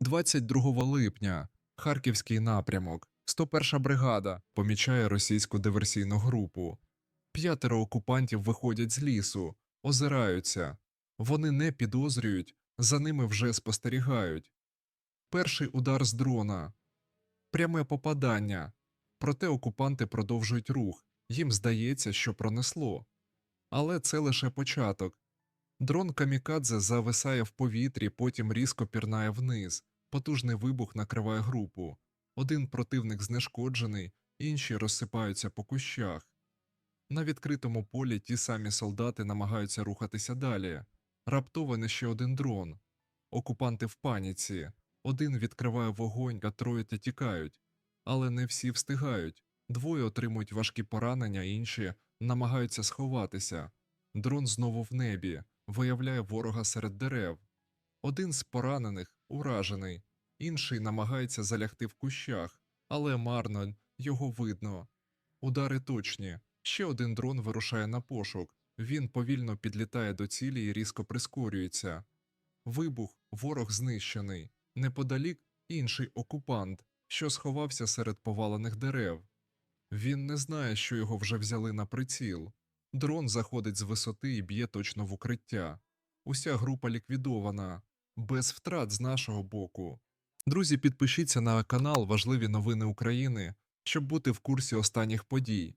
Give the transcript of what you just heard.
22 липня Харківський напрямок. 101 бригада помічає російську диверсійну групу. П'ятеро окупантів виходять з лісу, озираються. Вони не підозрюють, за ними вже спостерігають. Перший удар з дрона. Пряме попадання. Проте окупанти продовжують рух. Їм здається, що пронесло. Але це лише початок. Дрон камікадзе зависає в повітрі, потім різко пірнає вниз. Потужний вибух накриває групу. Один противник знешкоджений, інші розсипаються по кущах. На відкритому полі ті самі солдати намагаються рухатися далі. Раптово ще один дрон. Окупанти в паніці. Один відкриває вогонь, а троє тікають. Але не всі встигають. Двоє отримують важкі поранення, інші намагаються сховатися. Дрон знову в небі, виявляє ворога серед дерев. Один з поранених уражений, інший намагається залягти в кущах, але марно його видно. Удари точні. Ще один дрон вирушає на пошук. Він повільно підлітає до цілі і різко прискорюється. Вибух, ворог знищений. Неподалік інший окупант, що сховався серед повалених дерев. Він не знає, що його вже взяли на приціл. Дрон заходить з висоти і б'є точно в укриття. Уся група ліквідована, без втрат з нашого боку. Друзі, підпишіться на канал Важливі новини України, щоб бути в курсі останніх подій.